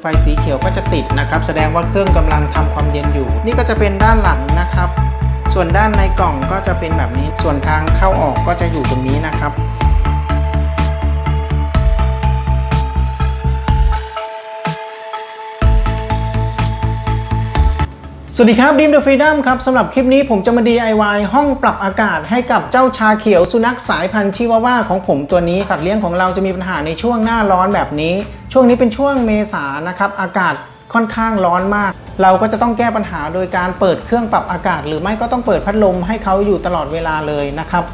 ไฟสีเขียวก็จะติดนะครับ แสดงว่าเครื่องกำลังทำความเย็นอยู่ นี่ก็จะเป็นด้านหลังนะครับ ส่วนด้านในกล่องก็จะเป็นแบบนี้ ส่วนทางเข้าออกก็จะอยู่ตรงนี้นะครับ สวัสดีครับดิมเดอะฟรีดัมครับสำหรับคลิปนี้ผมจะมา DIY ห้องปรับอากาศให้กับเจ้าชาเขียวสุนัขสายพันธุ์ชิวาว่าของผมตัวนี้ สัตว์เลี้ยงของเราจะมีปัญหาในช่วงหน้าร้อนแบบนี้ ช่วงนี้เป็นช่วงเมษานะครับอากาศค่อนข้างร้อนมาก เราก็จะต้องแก้ปัญหาโดยการเปิดเครื่องปรับอากาศ หรือไม่ก็ต้องเปิดพัดลมให้เขาอยู่ตลอดเวลาเลยนะครับ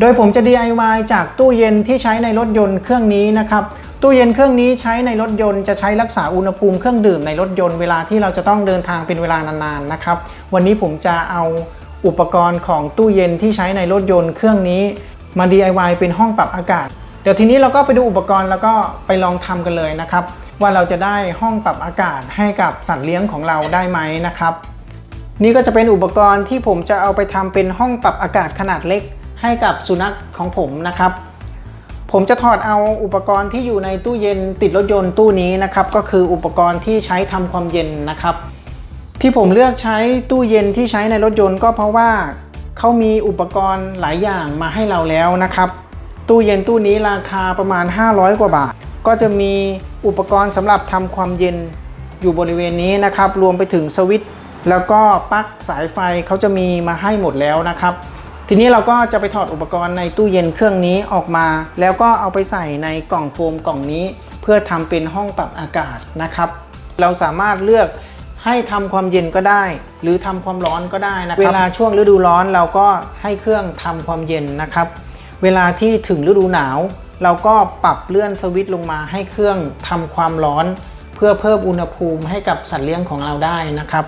โดยผมจะ DIY จากตู้เย็นที่ใช้ในรถยนต์เครื่องนี้นะครับ ตู้เย็นเครื่องนี้ใช้ในรถยนต์จะใช้รักษาอุณหภูมิเครื่องดื่มในรถยนต์เวลาที่เราจะต้องเดินทางเป็นเวลานานๆนะครับ วันนี้ผมจะเอาอุปกรณ์ของตู้เย็นที่ใช้ในรถยนต์เครื่องนี้มา DIY เป็นห้องปรับอากาศ เดี๋ยวทีนี้เราก็ไปดูอุปกรณ์แล้วก็ไปลองทำกันเลยนะครับ ว่าเราจะได้ห้องปรับอากาศให้กับสัตว์เลี้ยงของเราได้ไหมนะครับ นี่ก็จะเป็นอุปกรณ์ที่ผมจะเอาไปทำเป็นห้องปรับอากาศขนาดเล็ก ให้กับสุนัขของผมนะครับ ผมจะถอดเอาอุปกรณ์ที่อยู่ในตู้เย็นติดรถยนต์ตู้นี้นะครับ ก็คืออุปกรณ์ที่ใช้ทำความเย็นนะครับ ที่ผมเลือกใช้ตู้เย็นที่ใช้ในรถยนต์ก็เพราะว่าเขามีอุปกรณ์หลายอย่างมาให้เราแล้วนะครับ ตู้เย็นตู้นี้ราคาประมาณ 500 กว่าบาท ก็จะมีอุปกรณ์สำหรับทำความเย็นอยู่บริเวณนี้นะครับ รวมไปถึงสวิตช์แล้วก็ปลั๊กสายไฟเขาจะมีมาให้หมดแล้วนะครับ ทีนี้เราก็จะไปถอดอุปกรณ์ในตู้เย็นเครื่องนี้ออกมา แล้วก็เอาไปใส่ในกล่องโฟมกล่องนี้ เพื่อทำเป็นห้องปรับอากาศนะครับ เราสามารถเลือกให้ทำความเย็นก็ได้ หรือทำความร้อนก็ได้นะครับ เวลาช่วงฤดูร้อนเราก็ให้เครื่องทำความเย็นนะครับ เวลาที่ถึงฤดูหนาว เราก็ปรับเลื่อนสวิตช์ลงมาให้เครื่องทำความร้อน เพื่อเพิ่มอุณหภูมิให้กับสัตว์เลี้ยงของเราได้นะครับ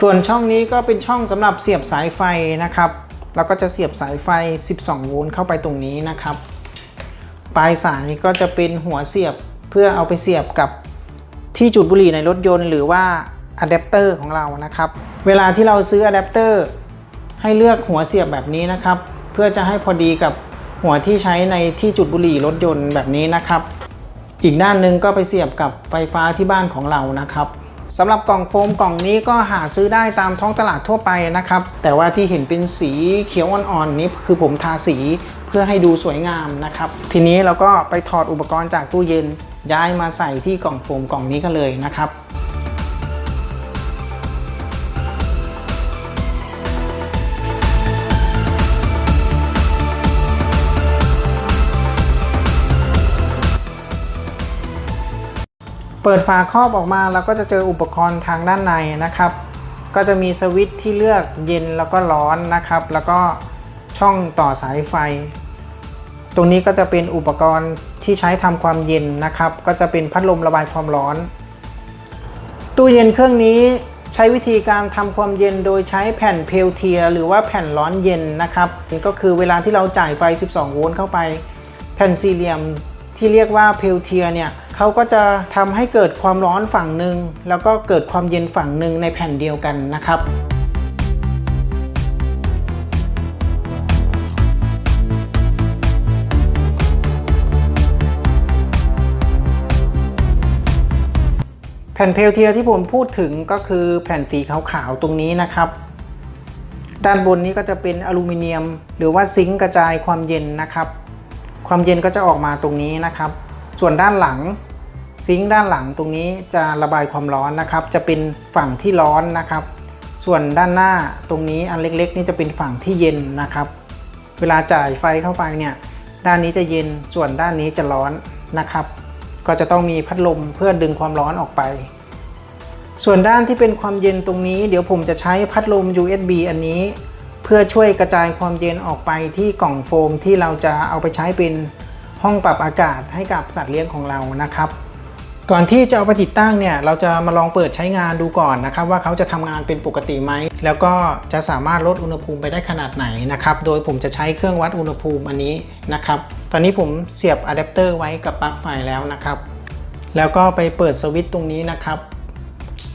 ส่วนช่องนี้ก็เป็นช่องสำหรับเสียบสายไฟนะครับ เราก็จะเสียบสายไฟ 12 โวลต์เข้าไปตรงนี้นะครับ ปลายสายก็จะเป็นหัวเสียบเพื่อเอาไปเสียบกับที่จุดบุหรี่ในรถยนต์หรือว่าอะแดปเตอร์ของเรานะครับ เวลาที่เราซื้ออะแดปเตอร์ให้เลือกหัวเสียบแบบนี้นะครับ เพื่อจะให้พอดีกับหัวที่ใช้ในที่จุดบุหรี่รถยนต์แบบนี้นะครับ อีกด้านหนึ่งก็ไปเสียบกับไฟฟ้าที่บ้านของเรานะครับ สำหรับกล่องโฟมกล่องนี้ก็หาซื้อได้ตามท้องตลาดทั่วไปนะครับ แต่ว่าที่เห็นเป็นสีเขียวอ่อนๆนี้คือผมทาสีเพื่อให้ดูสวยงามนะครับ ทีนี้เราก็ไปถอดอุปกรณ์จากตู้เย็นย้ายมาใส่ที่กล่องโฟมกล่องนี้กันเลยนะครับ เปิดฝาครอบออกมาเราก็จะเจออุปกรณ์ทางด้านในนะครับ ก็จะมีสวิตช์ที่เลือกเย็นแล้วก็ร้อนนะครับ แล้วก็ช่องต่อสายไฟ ตรงนี้ก็จะเป็นอุปกรณ์ที่ใช้ทำความเย็นนะครับ ก็จะเป็นพัดลมระบายความร้อน ตู้เย็นเครื่องนี้ใช้วิธีการทำความเย็นโดยใช้แผ่นเพลเทีย หรือว่าแผ่นร้อนเย็นนะครับก็คือเวลาที่เราจ่ายไฟ 12 โวลต์เข้าไป แผ่นสี่เหลี่ยมที่เรียกว่าเพลเทียเนี่ย เขาก็จะทำให้เกิดความร้อนฝั่งหนึ่งแล้วก็เกิดความเย็นฝั่งหนึ่งในแผ่นเดียวกันนะครับแผ่นเพลเทียที่ผมพูดถึงก็คือแผ่นสีขาวๆตรงนี้นะครับ ด้านบนนี้ก็จะเป็นอลูมิเนียม หรือว่าซิงค์กระจายความเย็นนะครับ ความเย็นก็จะออกมาตรงนี้นะครับ ส่วนด้านหลัง ซิงค์ด้านหลังตรงนี้จะระบายความร้อนนะครับ จะเป็นฝั่งที่ร้อนนะครับ ส่วนด้านหน้าตรงนี้อันเล็กๆ นี่จะเป็นฝั่งที่เย็นนะครับ เวลาจ่ายไฟเข้าไปเนี่ยด้านนี้จะเย็นส่วนด้านนี้จะร้อนนะครับ ก็จะต้องมีพัดลมเพื่อดึงความร้อนออกไป ส่วนด้านที่เป็นความเย็นตรงนี้ เดี๋ยวผมจะใช้พัดลม USB อันนี้ เพื่อช่วยกระจายความเย็นออกไปที่กล่องโฟมที่เราจะเอาไปใช้เป็นห้องปรับอากาศให้กับสัตว์เลี้ยงของเรานะครับ ก่อนที่จะเอาไปติดตั้งเนี่ยเราจะมาลองเปิดใช้งานดูก่อนนะครับว่าเขาจะทำงานเป็นปกติไหมแล้วก็จะสามารถลดอุณหภูมิไปได้ขนาดไหนนะครับโดยผมจะใช้เครื่องวัดอุณหภูมิอันนี้นะครับตอนนี้ผมเสียบอะแดปเตอร์ไว้กับปลั๊กไฟแล้วนะครับ แล้วก็ไปเปิดสวิตช์ตรงนี้นะครับ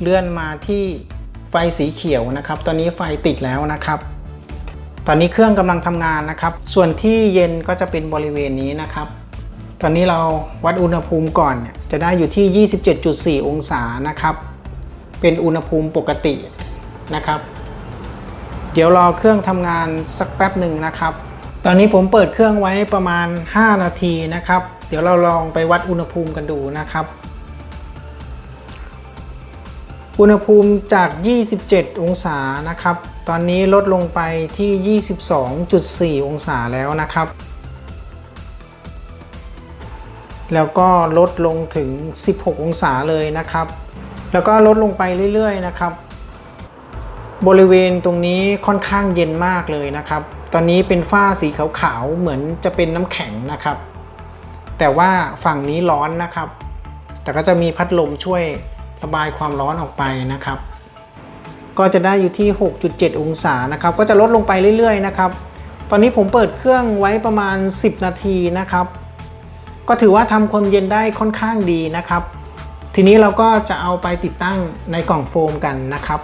เลื่อนมาที่ไฟสีเขียวนะครับ ตอนนี้ไฟติดแล้วนะครับ ตอนนี้เครื่องกำลังทำงานนะครับ ส่วนที่เย็นก็จะเป็นบริเวณนี้นะครับ ตอนนี้เราวัดอุณหภูมิก่อนเนี่ยจะได้อยู่ที่ 27.4 องศานะครับ เป็นอุณหภูมิปกตินะครับ เดี๋ยวรอเครื่องทำงานสักแป๊บหนึ่งนะครับ ตอนนี้ผมเปิดเครื่องไว้ประมาณ 5 นาทีนะครับ เดี๋ยวเราลองไปวัดอุณหภูมิกันดูนะครับอุณหภูมิจาก 27 องศานะครับ ตอนนี้ลดลงไปที่ 22.4 องศาแล้วนะครับ แล้วก็ลดลงถึง 16 องศาเลยนะครับ แล้วก็ลดลงไปเรื่อยๆนะครับ บริเวณตรงนี้ค่อนข้างเย็นมากเลยนะครับ ตอนนี้เป็นฝ้าสีขาวๆเหมือนจะเป็นน้ำแข็งนะครับ แต่ว่าฝั่งนี้ร้อนนะครับ แต่ก็จะมีพัดลมช่วยระบายความร้อนออกไปนะครับ ก็จะได้อยู่ที่ 6.7 องศานะครับ ก็จะลดลงไปเรื่อยๆนะครับ ตอนนี้ผมเปิดเครื่องไว้ประมาณ 10 นาทีนะครับ ก็ถือว่าทำความเย็นได้ค่อนข้างดีนะครับ ทีนี้เราก็จะเอาไปติดตั้งในกล่องโฟมกันนะครับ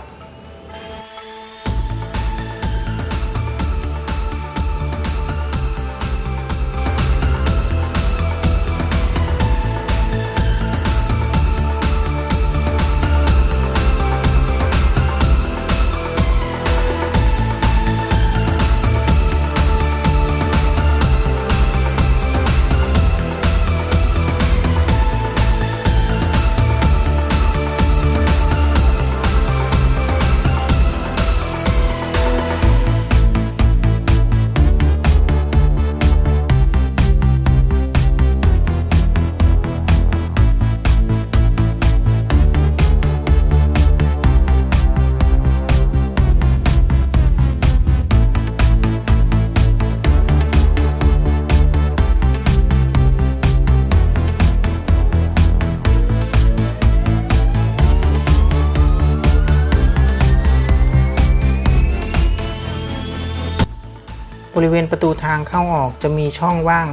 บริเวณประตูทางเข้าออกจะมีช่องว่าง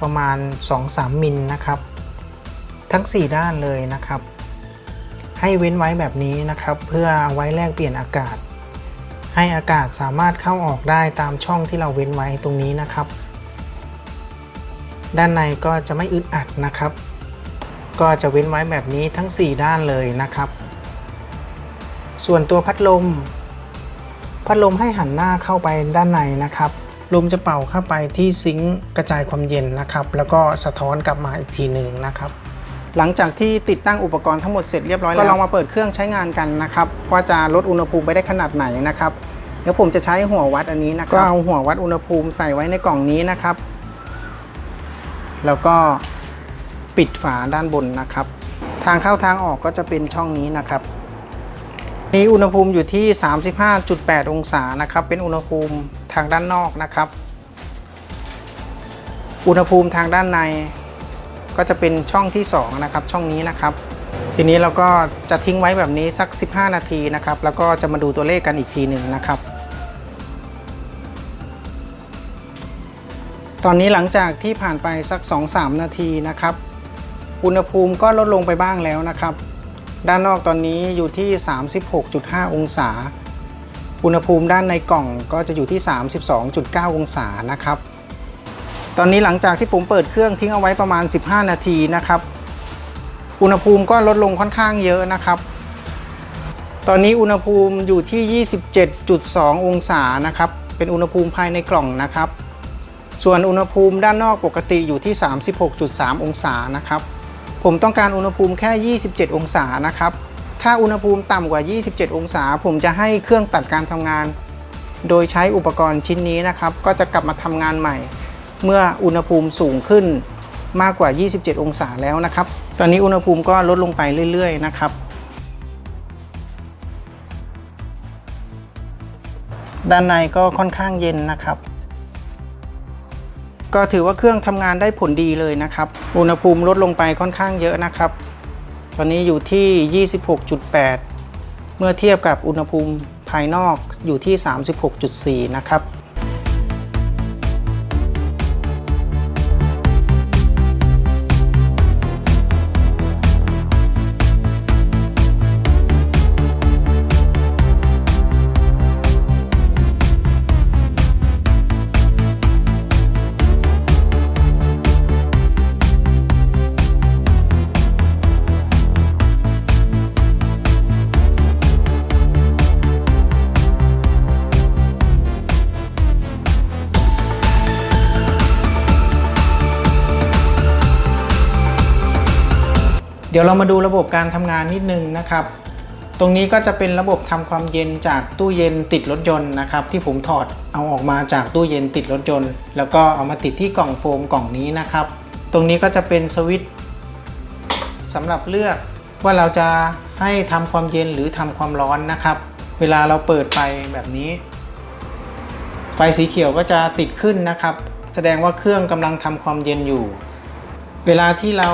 ประมาณ 2-3 มิลนะครับ ทั้ง 4 ด้านเลยนะครับ ให้เว้นไว้แบบนี้นะครับ เพื่อเอาไว้แลกเปลี่ยนอากาศ ให้อากาศสามารถเข้าออกได้ตามช่องที่เราเว้นไว้ตรงนี้นะครับ ด้านในก็จะไม่อึดอัดนะครับ ก็จะเว้นไว้แบบนี้ทั้ง 4 ด้านเลยนะครับ ส่วนตัวพัดลม พัดลมให้หันหน้าเข้าไปด้านในนะครับ ลมจะเป่าเข้าไปที่ซิงค์กระจายความเย็นนะครับ แล้วก็สะท้อนกลับมาอีกทีหนึ่งนะครับ หลังจากที่ติดตั้งอุปกรณ์ทั้งหมดเสร็จเรียบร้อยแล้วก็ลองมาเปิดเครื่องใช้งานกันนะครับว่าจะลดอุณหภูมิไปได้ขนาดไหนนะครับเดี๋ยวผมจะใช้หัววัดอันนี้นะครับก็เอาหัววัดอุณหภูมิใส่ไว้ในกล่องนี้นะครับ แล้วก็ปิดฝาด้านบนนะครับ ทางเข้าทางออกก็จะเป็นช่องนี้นะครับนี่อุณหภูมิอยู่ที่ 35.8 องศานะครับ เป็นอุณหภูมิ ทางด้านนอกนะครับ อุณหภูมิทางด้านในก็จะเป็นช่องที่2นะครับช่องนี้นะครับ ทีนี้เราก็จะทิ้งไว้แบบนี้สัก 15 นาทีนะครับ แล้วก็จะมาดูตัวเลขกันอีกทีหนึ่งนะครับ ตอนนี้หลังจากที่ผ่านไปสัก 2-3 นาทีนะครับ อุณหภูมิก็ลดลงไปบ้างแล้วนะครับ ด้านนอกตอนนี้อยู่ที่ 36.5 องศา อุณหภูมิด้านในกล่องก็จะอยู่ที่ 32.9 องศานะครับ ตอนนี้หลังจากที่ผมเปิดเครื่องทิ้งเอาไว้ประมาณ 15 นาทีนะครับ อุณหภูมิก็ลดลงค่อนข้างเยอะนะครับ ตอนนี้อุณหภูมิอยู่ที่ 27.2 องศานะครับ เป็นอุณหภูมิภายในกล่องนะครับ ส่วนอุณหภูมิด้านนอกปกติอยู่ที่ 36.3 องศานะครับ ผมต้องการอุณหภูมิแค่ 27 องศานะครับ ถ้าอุณหภูมิต่ำกว่า 27 องศา ผมจะให้เครื่องตัดการทำงาน โดยใช้อุปกรณ์ชิ้นนี้นะครับ ก็จะกลับมาทำงานใหม่ เมื่ออุณหภูมิสูงขึ้นมากกว่า 27 องศาแล้วนะครับ ตอนนี้อุณหภูมิก็ลดลงไปเรื่อย ๆ นะครับ ด้านในก็ค่อนข้างเย็นนะครับ ก็ถือว่าเครื่องทำงานได้ผลดีเลยนะครับ อุณหภูมิลดลงไปค่อนข้างเยอะนะครับ ตอนนี้อยู่ที่ 26.8 เมื่อเทียบกับอุณหภูมิภายนอกอยู่ที่ 36.4 นะครับ ดี๋ยวเรามาดูระบบการทำงานนิดนึงนะครับ ตรงนี้ก็จะเป็นระบบทำความเย็นจากตู้เย็นติดรถยนต์นะครับ ที่ผมถอดเอาออกมาจากตู้เย็นติดรถยนต์ แล้วก็เอามาติดที่กล่องโฟมกล่องนี้นะครับ ตรงนี้ก็จะเป็นสวิตช์สำหรับเลือกว่าเราจะให้ทำความเย็นหรือทำความร้อนนะครับ เวลาเราเปิดไปแบบนี้ ไฟสีเขียวก็จะติดขึ้นนะครับ แสดงว่าเครื่องกำลังทำความเย็นอยู่ เวลาที่เรา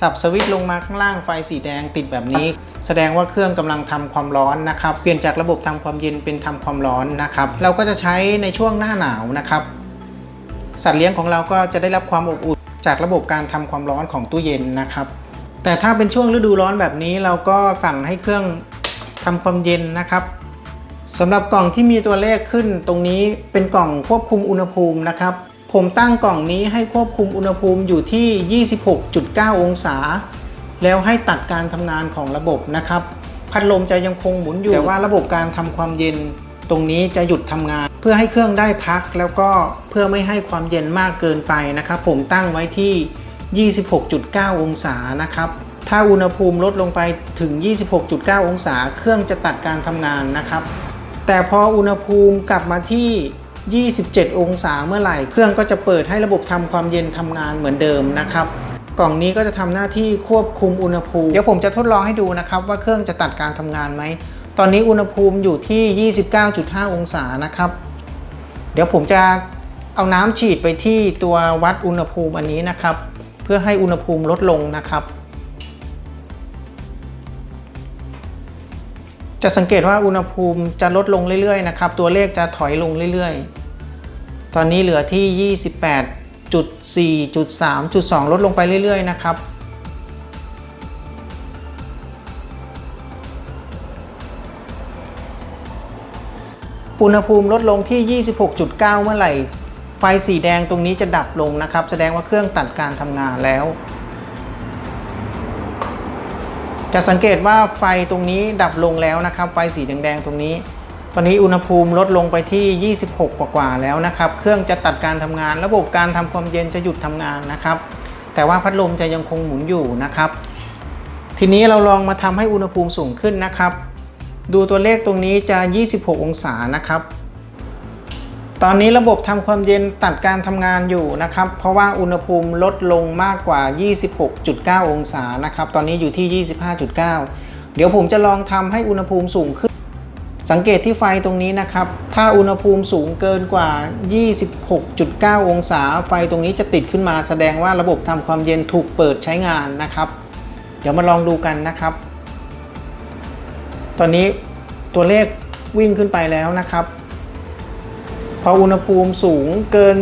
สับสวิตช์ลงมาข้างล่างไฟสีแดงติดแบบนี้ แสดงว่าเครื่องกำลังทำความร้อนนะครับ เปลี่ยนจากระบบทำความเย็นเป็นทำความร้อนนะครับ เราก็จะใช้ในช่วงหน้าหนาวนะครับ สัตว์เลี้ยงของเราก็จะได้รับความอบอุ่นจากระบบการทำความร้อนของตู้เย็นนะครับ แต่ถ้าเป็นช่วงฤดูร้อนแบบนี้เราก็สั่งให้เครื่องทำความเย็นนะครับสำหรับกล่องที่มีตัวเลขขึ้นตรงนี้เป็นกล่องควบคุมอุณหภูมินะครับ ผมตั้งกล่องนี้ให้ควบคุมอุณหภูมิอยู่ที่ 26.9 องศา แล้วให้ตัดการทำงานของระบบนะครับ พัดลมจะยังคงหมุนอยู่ แต่ว่าระบบการทำความเย็นตรงนี้จะหยุดทำงาน เพื่อให้เครื่องได้พัก แล้วก็เพื่อไม่ให้ความเย็นมากเกินไปนะครับ ผมตั้งไว้ที่ 26.9 องศานะครับ ถ้าอุณหภูมิลดลงไปถึง 26.9 องศา เครื่องจะตัดการทำงานนะครับ แต่พออุณหภูมิกลับมาที่ 27 องศาเมื่อไหร่ เครื่องก็จะเปิดให้ระบบทำความเย็นทำงานเหมือนเดิมนะครับกล่องนี้ก็จะทำหน้าที่ควบคุมอุณหภูมิ เดี๋ยวผมจะทดลองให้ดูนะครับว่าเครื่องจะตัดการทำงานไหม ตอนนี้อุณหภูมิอยู่ที่ 29.5 องศานะครับ เดี๋ยวผมจะเอาน้ำฉีดไปที่ตัววัดอุณหภูมิอันนี้นะครับ เพื่อให้อุณหภูมิลดลงนะครับ จะสังเกตว่าอุณหภูมิจะลดลงเรื่อยๆนะครับ ตัวเลขจะถอยลงเรื่อยๆ ตอนนี้เหลือที่ 28.4.3.2 ลดลงไปเรื่อยๆ นะครับ อุณหภูมิลดลงที่ 26.9 เมื่อไหร่ ไฟสีแดงตรงนี้จะดับลงนะครับ แสดงว่าเครื่องตัดการทำงานแล้วจะสังเกตว่าไฟตรงนี้ดับลงแล้วนะครับ ไฟสีแดงๆตรงนี้ ตอนนี้อุณหภูมิลดลงไปที่ 26 กว่าๆแล้วนะครับ เครื่องจะตัดการทำงาน ระบบการทำความเย็นจะหยุดทำงานนะครับ แต่ว่าพัดลมจะยังคงหมุนอยู่นะครับ ทีนี้เราลองมาทำให้อุณหภูมิสูงขึ้นนะครับ ดูตัวเลขตรงนี้จะ 26 องศานะครับ ตอนนี้ระบบทำความเย็นตัดการทำงานอยู่นะครับ เพราะว่าอุณหภูมิลดลงมากกว่า 26.9 องศานะครับ ตอนนี้อยู่ที่ 25.9 เดี๋ยวผมจะลองทำให้อุณหภูมิสูงขึ้น สังเกตที่ไฟตรงนี้นะครับ ถ้าอุณหภูมิสูงเกินกว่า 26.9 องศา ไฟตรงนี้จะติดขึ้นมาแสดงว่าระบบทำความเย็นถูกเปิดใช้งานนะครับ เดี๋ยวมาลองดูกันนะครับ ตอนนี้ตัวเลขวิ่งขึ้นไปแล้วนะครับ พออุณหภูมิสูงเกิน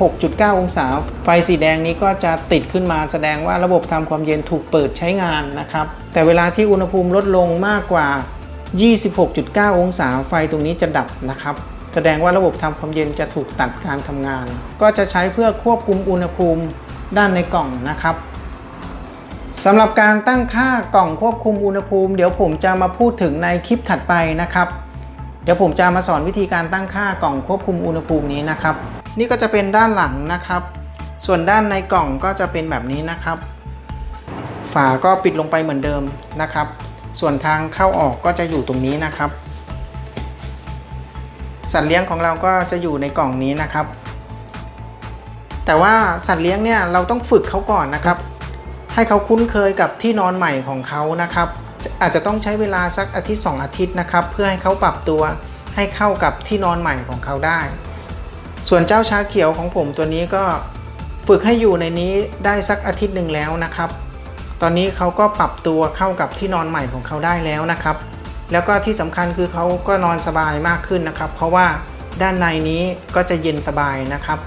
26.9 องศา ไฟสีแดงนี้ก็จะติดขึ้นมาแสดงว่าระบบทำความเย็นถูกเปิดใช้งานนะครับ แต่เวลาที่อุณหภูมิลดลงมากกว่า 26.9 องศาไฟตรงนี้จะดับนะครับ แสดงว่าระบบทำความเย็นจะถูกตัดการทำงาน ก็จะใช้เพื่อควบคุมอุณหภูมิด้านในกล่องนะครับสำหรับการตั้งค่ากล่องควบคุมอุณหภูมิ เดี๋ยวผมจะมาพูดถึงในคลิปถัดไปนะครับ เดี๋ยวผมจะมาสอนวิธีการตั้งค่ากล่องควบคุมอุณหภูมินี้นะครับ นี่ก็จะเป็นด้านหลังนะครับ ส่วนด้านในกล่องก็จะเป็นแบบนี้นะครับ ฝาก็ปิดลงไปเหมือนเดิมนะครับ ส่วนทางเข้าออกก็จะอยู่ตรงนี้นะครับ สัตว์เลี้ยงของเราก็จะอยู่ในกล่องนี้นะครับ แต่ว่าสัตว์เลี้ยงเนี่ยเราต้องฝึกเขาก่อนนะครับ ให้เขาคุ้นเคยกับที่นอนใหม่ของเขานะครับ อาจจะต้องใช้เวลาสักอาทิตย์ 2 อาทิตย์นะครับ เพื่อให้เขาปรับตัวให้เข้ากับที่นอนใหม่ของเขาได้ ส่วนเจ้าชาเขียวของผมตัวนี้ก็ฝึกให้อยู่ในนี้ได้สักอาทิตย์หนึ่งแล้วนะครับ ตอนนี้เขาก็ปรับตัวเข้ากับที่นอนใหม่ของเขาได้แล้วนะครับ แล้วก็ที่สำคัญคือเขาก็นอนสบายมากขึ้นนะครับ เพราะว่าด้านในนี้ก็จะเย็นสบายนะครับ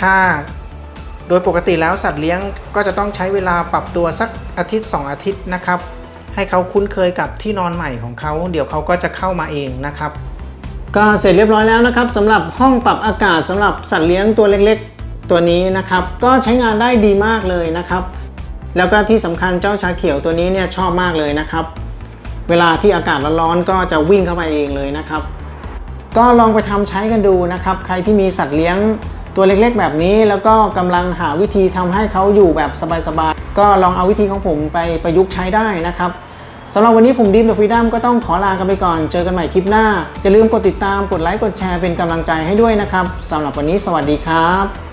ถ้าโดยปกติแล้วสัตว์เลี้ยงก็จะต้องใช้เวลาปรับตัวสักอาทิตย์ 2 อาทิตย์นะครับ ให้เขาคุ้นเคยกับที่นอนใหม่ของเขา เดี๋ยวเขาก็จะเข้ามาเองนะครับ ก็เสร็จเรียบร้อยแล้วนะครับสำหรับห้องปรับอากาศสำหรับสัตว์เลี้ยงตัวเล็กๆ ตัวนี้นะครับ ก็ใช้งานได้ดีมากเลยนะครับ แล้วก็ที่สำคัญเจ้าชาเขียวตัวนี้เนี่ยชอบมากเลยนะครับ เวลาที่อากาศร้อนๆก็จะวิ่งเข้าไปเองเลยนะครับ ก็ลองไปทำใช้กันดูนะครับ ใครที่มีสัตว์เลี้ยงตัวเล็กๆ แบบนี้ แล้วก็กำลังหาวิธีทำให้เขาอยู่แบบสบายๆ ก็ลองเอาวิธีของผมไปประยุกต์ใช้ได้นะครับสำหรับวันนี้ผมดีมเดอะฟรีดัมก็ต้องขอลากันไปก่อน เจอกันใหม่คลิปหน้า อย่าลืมกดติดตาม กดไลค์ กดแชร์เป็นกำลังใจให้ด้วยนะครับ สำหรับวันนี้สวัสดีครับ